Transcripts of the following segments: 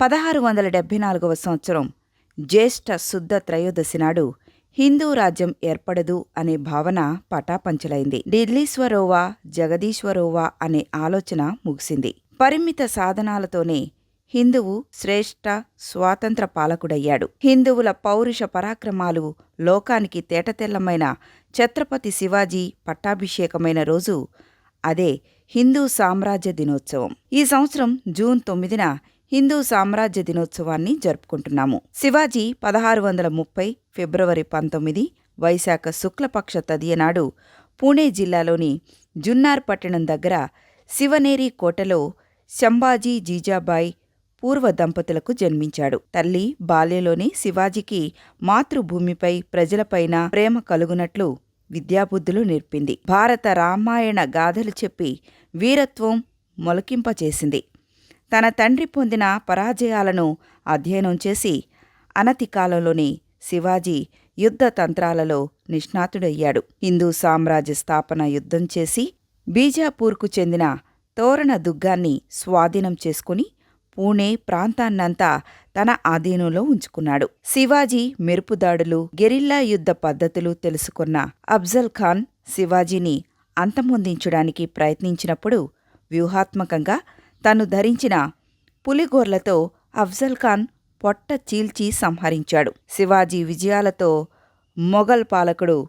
పదహారు వందల డెబ్బై నాలుగవ సంవత్సరం జ్యేష్ఠ శుద్ధ త్రయోదశి నాడు హిందూ రాజ్యం ఏర్పడదు అనే భావన పటాపంచలైంది. ఢిల్లీశ్వరోవా జగదీశ్వరోవా అనే ఆలోచన ముగిసింది. పరిమిత సాధనాలతోనే హిందువు శ్రేష్ఠ స్వాతంత్ర పాలకుడయ్యాడు. హిందువుల పౌరుష పరాక్రమాలు లోకానికి తేటతెల్లమైన ఛత్రపతి శివాజీ పట్టాభిషేకమైన రోజు అదే హిందూ సామ్రాజ్య దినోత్సవం. ఈ సంవత్సరం జూన్ తొమ్మిదిన హిందూ సామ్రాజ్య దినోత్సవాన్ని జరుపుకుంటున్నాము. శివాజీ పదహారు వందల ముప్పై ఫిబ్రవరి పంతొమ్మిది వైశాఖ శుక్లపక్ష తదియనాడు పూణే జిల్లాలోని జున్నార్ పట్టణం దగ్గర శివనేరి కోటలో శంభాజీ జీజాబాయ్ పూర్వ దంపతులకు జన్మించాడు. తల్లి బాల్యలోనే శివాజీకి మాతృభూమిపై ప్రజలపైన ప్రేమ కలుగునట్లు విద్యాబుద్ధులు నేర్పింది. భారత రామాయణ గాథలు చెప్పి వీరత్వం మొలకింపచేసింది. తన తండ్రి పొందిన పరాజయాలను అధ్యయనం చేసి అనతి కాలంలోనే శివాజీ యుద్ధ తంత్రాలలో నిష్ణాతుడయ్యాడు. హిందూ సామ్రాజ్య స్థాపన యుద్ధం చేసి బీజాపూర్కు చెందిన తోరణ దుగ్గాన్ని స్వాధీనం చేసుకుని పూణే ప్రాంతాన్నంతా తన ఆధీనంలో ఉంచుకున్నాడు. శివాజీ మెరుపుదాడులు గెరిల్లా యుద్ధ పద్ధతులు తెలుసుకున్న అఫ్జల్ ఖాన్ శివాజీని అంతమొందించడానికి ప్రయత్నించినప్పుడు వ్యూహాత్మకంగా తను ధరించిన పులిగోర్లతో అఫ్జల్ ఖాన్ పొట్ట చీల్చి సంహరించాడు. శివాజీ విజయాలతో మొఘల్ పాలకుడు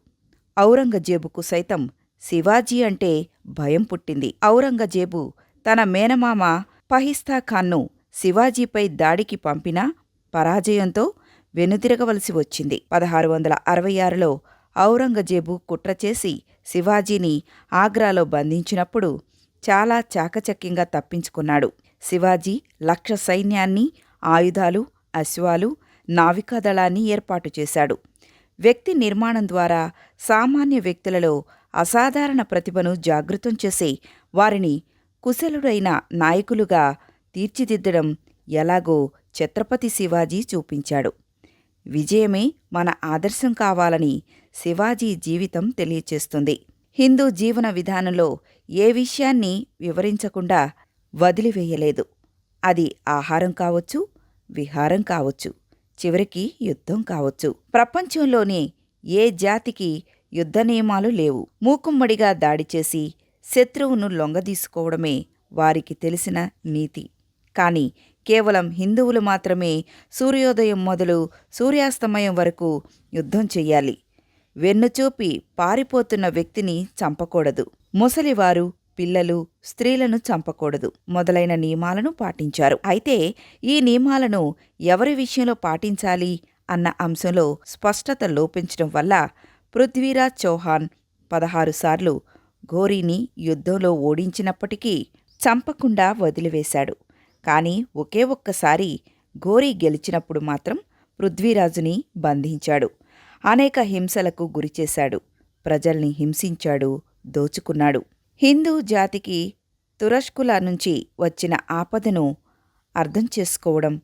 ఔరంగజేబుకు సైతం శివాజీ అంటే భయం పుట్టింది. ఔరంగజేబు తన మేనమామ పహిస్తా ఖాన్ను శివాజీపై దాడికి పంపినా పరాజయంతో వెనుదిరగవలసి వచ్చింది. పదహారు వందల అరవై ఆరులో ఔరంగజేబు కుట్ర చేసి శివాజీని ఆగ్రాలో బంధించినప్పుడు చాలా చాకచక్యంగా తప్పించుకున్నాడు. శివాజీ లక్ష సైన్యాన్ని ఆయుధాలు అశ్వాలు నావికాదళాన్ని ఏర్పాటు చేశాడు. వ్యక్తి నిర్మాణం ద్వారా సామాన్య వ్యక్తులలో అసాధారణ ప్రతిభను జాగృతం చేసి వారిని కుశలుడైన నాయకులుగా తీర్చిదిద్దడం ఎలాగో ఛత్రపతి శివాజీ చూపించాడు. విజయమే మన ఆదర్శం కావాలని శివాజీ జీవితం తెలియచేస్తుంది. హిందూ జీవన విధానంలో ఏ విషయాన్ని వివరించకుండా వదిలివేయలేదు. అది ఆహారం కావచ్చు విహారం కావచ్చు చివరికి యుద్ధం కావచ్చు. ప్రపంచంలోనే ఏ జాతికి యుద్ధ నియమాలు లేవు. మూకుమ్మడిగా దాడి చేసి శత్రువును లొంగదీసుకోవడమే వారికి తెలిసిన నీతి. కాని కేవలం హిందువులు మాత్రమే సూర్యోదయం మొదలు సూర్యాస్తమయం వరకు యుద్ధం చెయ్యాలి వెన్నుచూపి పారిపోతున్న వ్యక్తిని చంపకూడదు. ముసలివారు పిల్లలు స్త్రీలను చంపకూడదు మొదలైన నియమాలను పాటించారు. అయితే ఈ నియమాలను ఎవరి విషయంలో పాటించాలి అన్న అంశంలో స్పష్టత లోపించడం వల్ల పృథ్వీరాజ్ చౌహాన్ పదహారు సార్లు ఘోరీని యుద్ధంలో ఓడించినప్పటికీ చంపకుండా వదిలివేశాడు. కాని ఒకే ఒక్కసారి ఘోరీ గెలిచినప్పుడు మాత్రం పృథ్వీరాజుని బంధించాడు. అనేక హింసలకు గురిచేశాడు ప్రజల్ని హింసించాడు దోచుకున్నాడు. హిందూ జాతికి తురష్కుల నుంచి వచ్చిన ఆపదను అర్థం చేసుకోవడం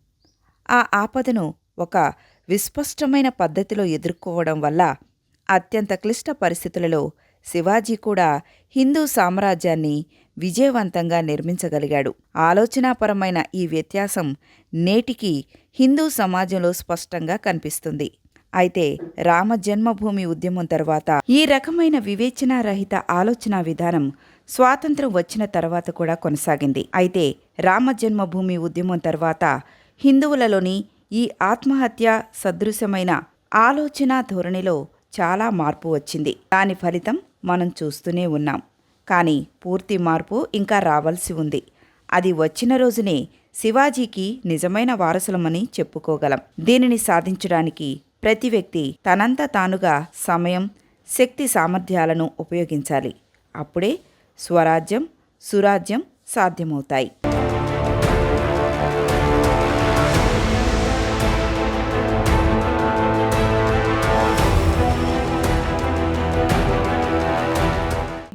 ఆ ఆపదను ఒక విస్పష్టమైన పద్ధతిలో ఎదుర్కోవడం వల్ల అత్యంత క్లిష్ట పరిస్థితులలో శివాజీ కూడా హిందూ సామ్రాజ్యాన్ని విజయవంతంగా నిర్మించగలిగాడు. ఆలోచనాపరమైన ఈ వ్యత్యాసం నేటికి హిందూ సమాజంలో స్పష్టంగా కనిపిస్తుంది. అయితే రామ జన్మభూమి ఉద్యమం తర్వాత ఈ రకమైన వివేచనారహిత ఆలోచనా విధానం స్వాతంత్రం వచ్చిన తర్వాత కూడా కొనసాగింది. అయితే రామ జన్మభూమి ఉద్యమం తర్వాత హిందువులలోని ఈ ఆత్మహత్య సదృశమైన ఆలోచన ధోరణిలో చాలా మార్పు వచ్చింది. దాని ఫలితం మనం చూస్తూనే ఉన్నాం. కానీ పూర్తి మార్పు ఇంకా రావాల్సి ఉంది. అది వచ్చిన రోజునే శివాజీకి నిజమైన వారసులమని చెప్పుకోగలం. దీనిని సాధించడానికి ప్రతి వ్యక్తి తనంత తానుగా సమయం శక్తి సామర్థ్యాలను ఉపయోగించాలి. అప్పుడే స్వరాజ్యం సురాజ్యం సాధ్యమవుతాయి.